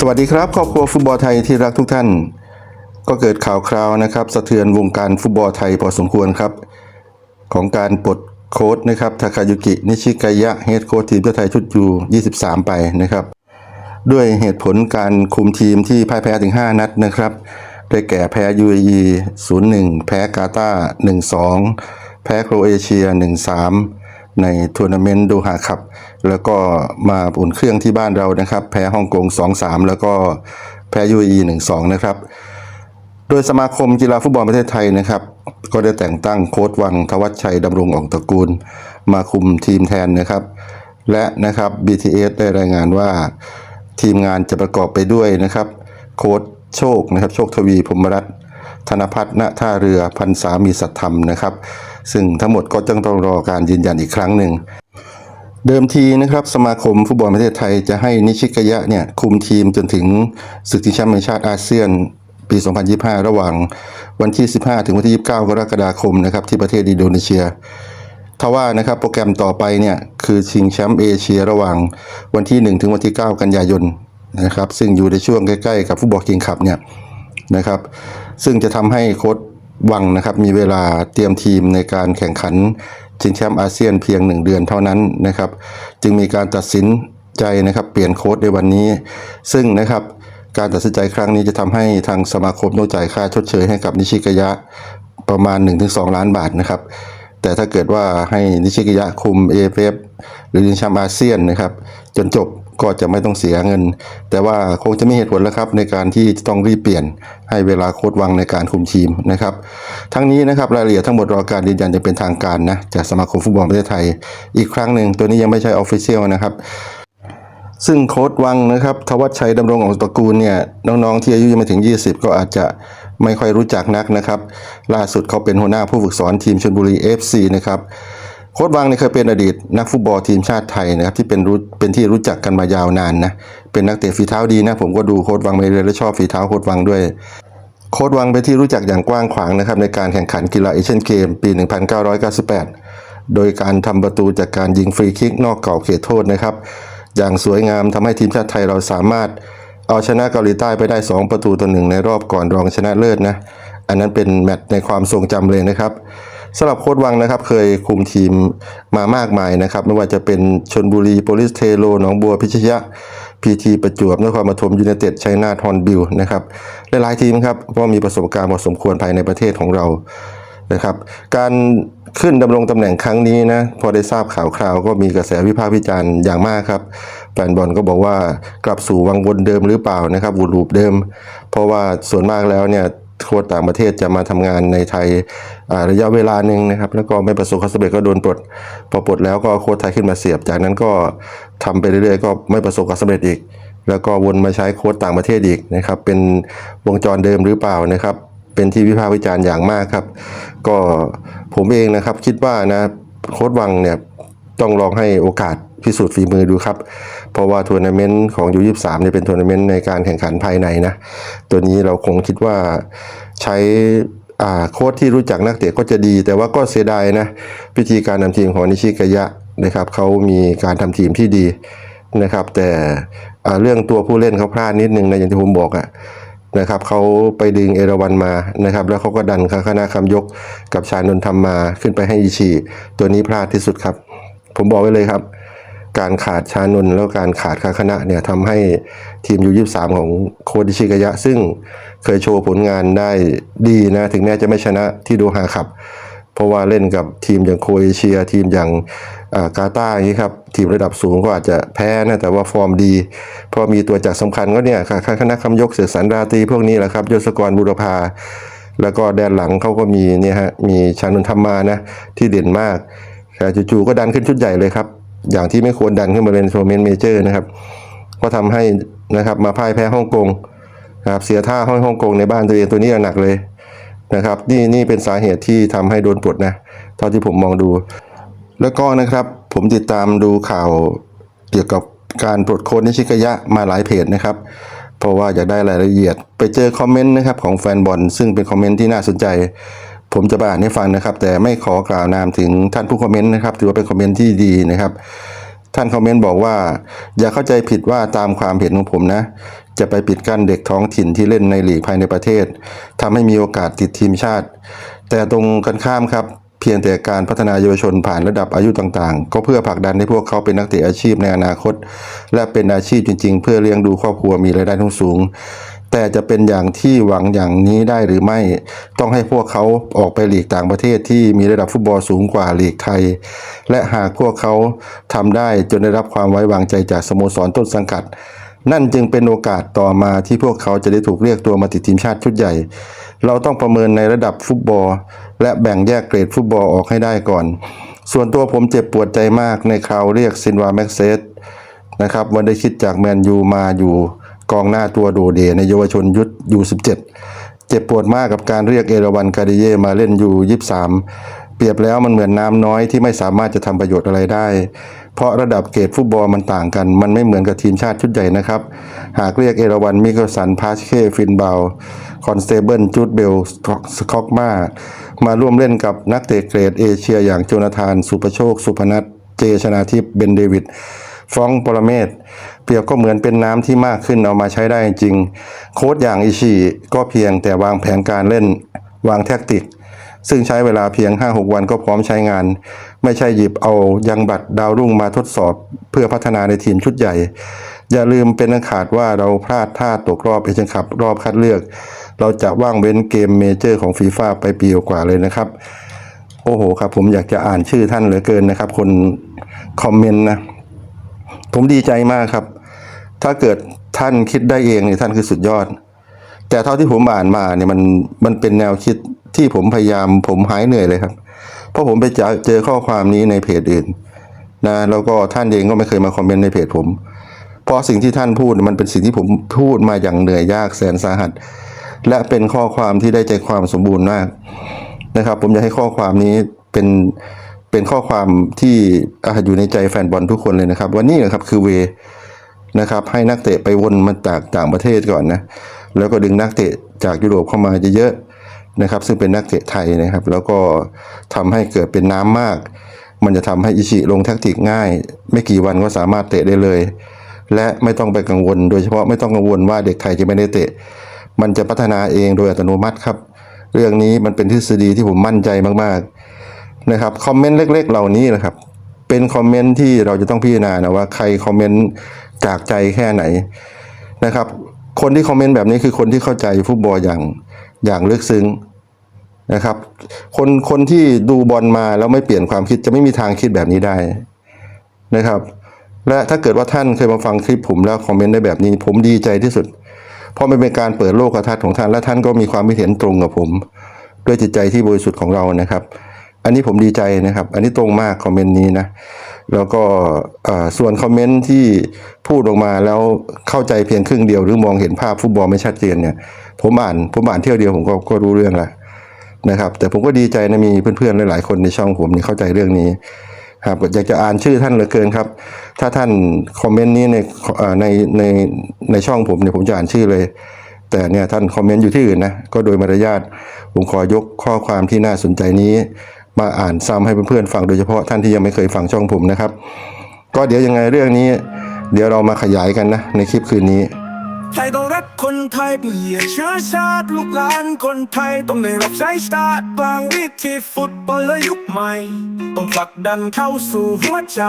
สวัสดีครับครอบครัวฟุตบอลไทยที่รักทุกท่าน ก็เกิดข่าวคราวนะครับ สะเทือนวงการฟุตบอลไทยพอสมควรครับ ของการปลดโค้ชนะครับทาคายุกิ นิชิกายะเฮดโค้ชทีมชาติไทยชุดยู23 ไปนะครับ ด้วยเหตุผลการคุมทีมที่พ่ายแพ้ถึง 5 นัดนะครับได้แก่แพ้ UAE 0-1 แพ้กาตาร์1-2 แพ้โครเอเชีย 1-3 ในทัวร์นาเมนต์โดฮาคัพแล้วก็มาอุ่นเครื่องที่บ้านเรานะครับ แพ้ฮ่องกง 2-3 แล้วก็แพ้ UAE 1-2นะครับ โดยสมาคมกีฬาฟุตบอลประเทศไทยนะครับ ก็ได้แต่งตั้งโค้ชวังทวัชชัยดำรงออกตระกูล มาคุมทีมแทนนะครับ และนะครับ BTS ได้รายงานว่าทีมงานจะประกอบไปด้วยนะครับ โค้ชโชคนะครับ โชคทวีพรหมรัตน์ธนพัฒน์ณท่าเรือพันษามีสัตย์ธรรมนะครับ ซึ่งทั้งหมดก็ต้องรอการยืนยันอีกครั้งหนึ่ง เดิมทีนะครับสมาคมฟุตบอลประเทศไทยจะให้นิชิกยะเนี่ยคุมทีมจนถึงศึกชิงแชมป์แห่งชาติอาเซียนปี 2025 ระหว่างวันที่ 15 ถึงวันที่ 29 กรกฎาคมนะครับที่ประเทศอินโดนีเซียทว่านะครับโปรแกรมต่อไปเนี่ยคือชิงแชมป์เอเชียระหว่างวันที่ 1 ถึงวันที่ 9 กันยายนนะครับซึ่งอยู่ในช่วงใกล้ ๆ กับฟุตบอลคิงคัพเนี่ยนะครับซึ่งจะทำให้โค้ช วังนะครับมีเวลาเตรียมทีมในการแข่งขันชิงแชมป์อาเซียนเพียง 1 เดือนเท่านั้นนะครับ จึงมีการตัดสินใจนะครับเปลี่ยนโค้ชในวันนี้ ซึ่งนะครับการตัดสินใจครั้งนี้จะทำให้ทางสมาคมต้องจ่ายค่าชดเชยให้กับนิชิกยะประมาณ 1-2 ล้านบาทนะครับ แต่ถ้าเกิดว่าให้นิชิกยะคุมเอเฟหรือชิงแชมป์อาเซียนนะครับ จนจบ ก็จะไม่ต้องเสียเงิน แต่ว่าคงจะมีเหตุผลแล้วครับในการที่จะต้องรีบเปลี่ยนให้เวลาโค้ดวังในการคุมทีมนะครับ ทั้งนี้นะครับรายละเอียดทั้งหมดรอการยืนยันจะเป็นทางการนะจากสมาคมฟุตบอลประเทศไทย อีกครั้งหนึ่งตัวนี้ยังไม่ใช่ออฟฟิเชียลนะครับซึ่งโค้ดวังนะครับทวัชชัยดำรงออกตระกูลเนี่ยน้องๆที่อายุยังไม่ถึง 20 ก็อาจจะไม่ค่อยรู้จักนักนะครับ ล่าสุดเขาเป็นหัวหน้าผู้ฝึกสอนทีมชลบุรี FC นะครับ ค้ดวังเนี่ยเคยเป็นอดีตนักฟุตบอลทีมชาติไทยนะครับที่เป็นรู้เป็นที่รู้จักกันมายาวนานนะเป็นนักเตะฝีเท้าดีนะผมก็ดูโค้ดวังไปเรื่อยและชอบฝีเท้าโค้ดวังด้วย โค้ดวังเป็นที่รู้จักอย่างกว้างขวางนะครับในการแข่งขันกีฬาเอเชียนเกมปี 1998 โดยการทำประตูจากการยิงฟรีคิกนอกกรอบเขตโทษนะครับ อย่างสวยงามทำให้ทีมชาติไทยเราสามารถเอาชนะเกาหลีใต้ไปได้ 2 ประตูต่อหนึ่งในรอบก่อนรองชนะเลิศนะอันนั้นเป็นแมตช์ในความทรงจำเลยนะครับ สำหรับโค้ดวังนะครับ เคยคุมทีมมามากมายนะครับ ไม่ว่าจะเป็นชนบุรีโปลิสเทโลหนองบัวพิชยะพีทีประจวบนครปฐมยูไนเต็ดชัยนาทฮอนบิลนะครับหลายๆทีมครับเพราะมีประสบการณ์พอสมควรภายในประเทศของเรานะครับ การขึ้นดำรงตำแหน่งครั้งนี้นะพอได้ทราบข่าวคราวก็มีกระแสวิพากษ์วิจารณ์อย่างมากครับแฟนบอลก็บอกว่ากลับสู่วังวนเดิมหรือเปล่านะครับวนลูปเดิม เพราะว่าส่วนมากแล้วเนี่ย ค้ชต่างประเทศจะมาทำงานในไทยอ่าระยะเวลาหนึ่งนะครับ แล้วก็ไม่ประสบความสำเร็จก็โดนปลดพอปลดแล้วก็โค้ชไทยขึ้นมาเสียบ จากนั้นก็ทำไปเรื่อยๆ ก็ไม่ประสบความสำเร็จอีก แล้วก็วนมาใช้โค้ชต่างประเทศอีกนะครับ เป็นวงจรเดิมหรือเปล่านะครับ เป็นที่วิพากษ์วิจารณ์อย่างมากครับ ก็ผมเองนะครับคิดว่านะโค้ดวังเนี่ยต้องลองให้โอกาส พิสูจน์ฝีมือดูครับ เพราะว่าทัวร์นาเมนต์ของยู23เนี่ยเป็นทัวร์นาเมนต์ในการแข่งขันภายในนะ ตัวนี้เราคงคิดว่าใช้โค้ชที่รู้จักนักเตะก็จะดี แต่ว่าก็เสียดายนะวิธีการนำทีมของนิชิกายะนะครับเขามีการทำทีมที่ดีนะครับ แต่เรื่องตัวผู้เล่นเขาพลาดนิดนึงนะอย่างที่ผมบอกอะนะครับเขาไปดึงเอราวันมานะครับ แล้วเขาก็ดันคณะคำยกกับชานนท์ทำมาขึ้นไปให้อิชิตัวนี้พลาดที่สุดครับ ผมบอกไว้เลยครับ การขาดชานนแล้วการขาดคาคณะเนี่ยทำให้ทีมยูยี่สามของโคดิชิกายะ ซึ่งเคยโชว์ผลงานได้ดีนะ ถึงแม้จะไม่ชนะที่โดฮาครับ เพราะว่าเล่นกับทีมอย่างโคเอเชีย ทีมอย่างากาตาอย่างนี้ครับ ทีมระดับสูงก็อาจจะแพ้นะ แต่ว่าฟอร์มดี เพราะมีตัวจักรสำคัญก็เนี่ยค่ะคณะคำยกเสือสันราตีพวกนี้แหละครับยศกรบุรพาแล้วก็แดนหลังเขาก็มีเนี่ยฮะมีชานุนธรรมานะที่เด่นมากแต่จู่ๆก็ดันขึ้นชุดใหญ่เลยครับ อย่างที่ไม่ควรดันขึ้นมาเป็นโทรเมนต์เมเจอร์นะครับ ก็ทำให้นะครับมาพ่ายแพ้ฮ่องกงนะครับเสียท่าห้องฮ่องกงในบ้านตัวเองตัวนี้หนักเลยนะครับนี่นี่เป็นสาเหตุที่ทำให้โดนปลดนะเท่าที่ผมมองดู แล้วก็นะครับผมติดตามดูข่าวเกี่ยวกับการปลดโค้ดนิชิกายะมาหลายเพจนะครับ เพราะว่าอยากได้รายละเอียด ไปเจอคอมเมนต์นะครับของแฟนบอลซึ่งเป็นคอมเมนต์ที่น่าสนใจ ผมจะไปอ่านให้ฟังนะครับ แต่ไม่ขอกล่าวนามถึงท่านผู้คอมเมนต์นะครับ ถือว่าเป็นคอมเมนต์ที่ดีนะครับ ท่านคอมเมนต์บอกว่า อย่าเข้าใจผิดว่าตามความเห็นของผมนะ จะไปปิดกั้นเด็กท้องถิ่นที่เล่นในหลีกภายในประเทศทำให้มีโอกาสติดทีมชาติ แต่ตรงกันข้ามครับเพียงแต่การพัฒนาเยาวชนผ่านระดับอายุต่างๆ ก็เพื่อผลักดันให้พวกเขาเป็นนักเตะอาชีพในอนาคต และเป็นอาชีพจริง ๆ เพื่อเลี้ยงดูครอบครัวมีรายได้ทุงสูง แต่จะเป็นอย่างที่หวังอย่างนี้ได้หรือไม่ ต้องให้พวกเขาออกไปหลีกต่างประเทศที่มีระดับฟุตบอลสูงกว่าหลีกไทย และหากพวกเขาทำได้จนได้รับความไว้วางใจจากสโมสรต้นสังกัด นั่นจึงเป็นโอกาสต่อมาที่พวกเขาจะได้ถูกเรียกตัวมาติดทีมชาติชุดใหญ่ เราต้องประเมินในระดับฟุตบอล และแบ่งแยกเกรดฟุตบอลออกให้ได้ก่อน ส่วนตัวผมเจ็บปวดใจมากในคราวเรียกซินวาแม็กเซสนะครับวันได้คิดจากแมนยูมาอยู่ กองหน้าตัวโดดเด่นในเยาวชนยุทธยู17 เจ็บปวดมากกับการเรียกเอราวันกาดิเยมาเล่นยู23 เปรียบแล้วมันเหมือนน้ำน้อยที่ไม่สามารถจะทำประโยชน์อะไรได้ เพราะระดับเกรดฟุตบอลมันต่างกัน มันไม่เหมือนกับทีมชาติชุดใหญ่นะครับ หากเรียกเอราวันมิเคิลสันพาสเคฟินเบาวคอนสเตเบิลจูดเบลสคอกมามาร่วมเล่นกับนักเตะเกรดเอเชียอย่างโจนาธาน สุประโชค สุพนัทเจชนาทิพย์เบนเดวิดฟ้องปรเมศ เปรียบก็เหมือนเป็นน้ำที่มากขึ้นเอามาใช้ได้จริง โค้ดอย่างอิชิก็เพียงแต่วางแผนการเล่นวางแทคติก ซึ่งใช้เวลาเพียง 5-6 วันก็พร้อมใช้งาน ไม่ใช่หยิบเอายังบัตรดาวรุ่งมาทดสอบ เพื่อพัฒนาในทีมชุดใหญ่ อย่าลืมเป็นอันขาดว่าเราพลาดท่าตกรอบเอเชียนคัพรอบคัดเลือก เราจะว่างเว้นเกมเมเจอร์ของฟีฟ่าไปปีกว่าเลยนะครับ โอ้โหครับผมอยากจะอ่านชื่อท่านเหลือเกินนะครับ คนคอมเมนต์นะผมดีใจมากครับ ถ้าเกิดท่านคิดได้เองเนี่ยท่านคือสุดยอด แต่เท่าที่ผมอ่านมาเนี่ยมันมันเป็นแนวคิดที่ผมพยายามผมหายเหนื่อยเลยครับ เพราะผมไปเจอเจอข้อความนี้ในเพจอื่นนะแล้วก็ท่านเองก็ไม่เคยมาคอมเมนต์ในเพจผม เพราะสิ่งที่ท่านพูดมันเป็นสิ่งที่ผมพูดมาอย่างเหนื่อยยากแสนสาหัส และเป็นข้อความที่ได้ใจความสมบูรณ์มากนะครับ ผมอยากให้ข้อความนี้เป็นเป็นข้อความที่อะอยู่ในใจแฟนบอลทุกคนเลยนะครับว่านี่นะครับคือเว นะครับให้นักเตะไปวนมาจากต่างประเทศก่อนนะแล้วก็ดึงนักเตะจากยุโรปเข้ามาเยอะๆนะครับ ซึ่งเป็นนักเตะไทยนะครับ แล้วก็ทำให้เกิดเป็นน้ำมาก มันจะทำให้อิชิลงแท็กติกง่าย ไม่กี่วันก็สามารถเตะได้เลย และไม่ต้องไปกังวล โดยเฉพาะไม่ต้องกังวลว่าเด็กไทยจะไม่ได้เตะ มันจะพัฒนาเองโดยอัตโนมัติครับ เรื่องนี้มันเป็นทฤษฎีที่ผมมั่นใจมากๆนะครับคอมเมนต์เล็ก ๆ เหล่านี้นะครับเป็นคอมเมนต์ที่เราจะต้องพิจารณานะว่าใครคอมเมนต์ จากใจแค่ไหนนะครับ คนที่คอมเมนต์แบบนี้คือคนที่เข้าใจฟุตบอลอย่างอย่างลึกซึ้งนะครับ คนคนที่ดูบอลมาแล้วไม่เปลี่ยนความคิดจะไม่มีทางคิดแบบนี้ได้นะครับ และถ้าเกิดว่าท่านเคยมาฟังคลิปผมแล้วคอมเมนต์ได้แบบนี้ ผมดีใจที่สุด เพราะมันเป็นการเปิดโลกทัศน์ของท่านและท่านก็มีความคิดเห็นตรงกับผม ด้วยจิตใจที่บริสุทธิ์ของเรานะครับ อันนี้ผมดีใจนะครับ อันนี้ตรงมากคอมเมนต์นี้นะ แล้วก็ส่วนคอมเมนต์ที่พูดออกมาแล้วเข้าใจเพียงครึ่งเดียว หรือมองเห็นภาพฟุตบอลไม่ชัดเจนเนี่ยผมอ่านผมอ่านเที่ยวเดียวผมก็ก็รู้เรื่องแล้วนะครับ แต่ผมก็ดีใจนะมีเพื่อนๆหลายๆคนในช่องผมนี่เข้าใจเรื่องนี้ครับอยากจะอ่านชื่อท่านเหลือเกินครับ ถ้าท่านคอมเมนต์นี้ในในในในช่องผมเนี่ยผมจะอ่านชื่อเลย แต่เนี่ยท่านคอมเมนต์อยู่ที่อื่นนะก็โดยมารยาทผมขอยกข้อความที่น่าสนใจนี้ มาอ่านซ้ำให้เพื่อนๆฟังโดยเฉพาะท่านที่ยังไม่เคยฟังช่องผมนะครับ ก็เดี๋ยวยังไงเรื่องนี้ เดี๋ยวเรามาขยายกันนะในคลิปคืนนี้ไทยต้องรักคนไทยเปลี่ยนเชื้อชาติลูกหลานคนไทยต้องได้รับใช้ชาติบางวิธีฟุตบอลและยุคใหม่ ต้องผลักดันเข้าสู่หัวใจ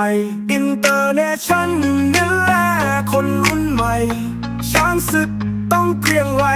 อินเตอร์เนชั่นนี่แหละคนรุ่นใหม่ ช้างศึกต้องเกรียงไว้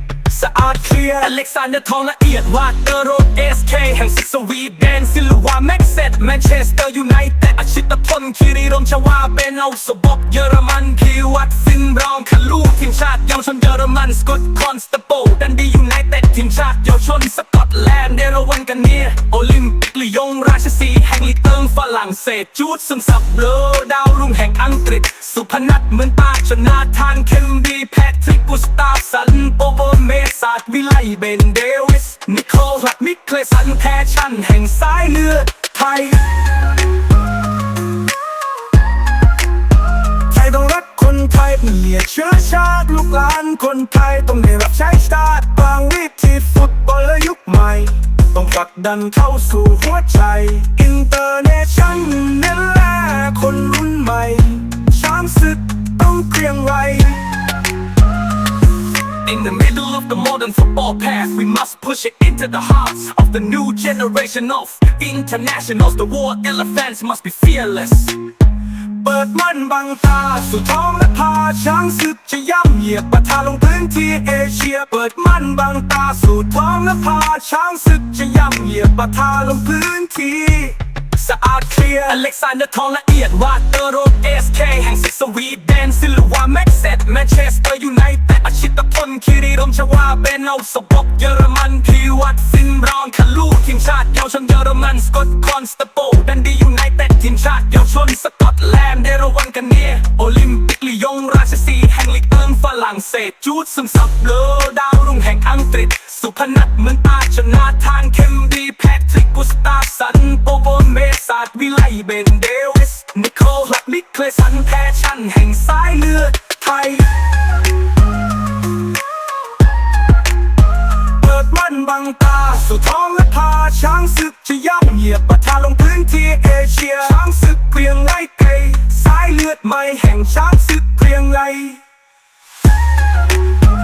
สะอาดเคลียร์อเล็กซานเดอร์ทองละเอียดวาดเตอร์โรดเอสเคแห่งสิสวีเดนซิลวาแม็กเซตแมนเชสเตอร์ยูไนเต็ดอาชิตพลคีริรมชวาเบนเอาสบกเยอรมันคีวัดซินบรองคาลูทีมชาติเยาวชนเยอรมันสกอตคอนสเตโปดันดียูไนเต็ดทีมชาติเยาวชนสกอตแลนด์เดรวันกันเนียโอลิมปิก ลีเอิงฝรั่งเศสจูดซึมซับเบลอดาวรุ่งแห่งอังกฤษ สุพนัทเหมือนตาชนาทานเคมบีแพทริกกุสตาฟสันโปโบเมสาดวิไลเบนเดวิส นิโคลัดมิเคลสันแพชชั่นแห่งสายเลือดไทยไทยต้องรักคนไทยเป็นเหลียดเชื้อชาติลูกหลานคนไทยต้องได้รับใช้ชาติบางวิธีฟุตบอลยุคใหม่ ต้องผลักดันเข้าสู่หัวใจ อินเตอร์เนชั่นเน้นแลคนรุ่นใหม่ ช้างศึกต้องเกรียงไกร In the middle of the modern football path, we must push it into the hearts of the new generation of internationals. The war elephants must be fearless. เปิดมั่นบังตาสู่ท้องและพาช้างศึกจะย่ำเหยียบประทาลงพื้นที่เอเชีย เปิดมั่นบังตาสู่ท้องและพาช้างศึกจะย่ำเหยียบประทาลงพื้นที่สะอาดเคลียร์อเล็กซานเดอร์ทองละเอียดวาเตอร์โรดเอสเคแห่งสิสวีเดนซิลวาแม็กเซตแมนเชสเตอร์ยูไนเต็ดอาชิตพลคิริรมชวาเบนเอาสบกเยอรมันพีวัตซินบราวน์คาลูทีมชาติเยาวชนเยอรมันสกอตคอนสตโปดันดียูไนเต็ดทีม รั่งเศสจูดซึมซับเลอดาวรุ่งแห่งอังกฤษ สุพนัทเหมือนตาชนาทานเคมบีแพทริกกุสตาสัน โปโบเมสาดวิไลเบนเดวิสนิโคลัดมิเคลสันแพชชั่นแห่งสายเลือดไทยเปิดมั่นบังตาสู่ท้องและพาช้างศึกจะย่ำเหยียบประทาลงพื้นที่เอเชียช้างศึกเกรียงไกรสายเลือดใหม่แห่งช้างศึกเกรียงไร Oh.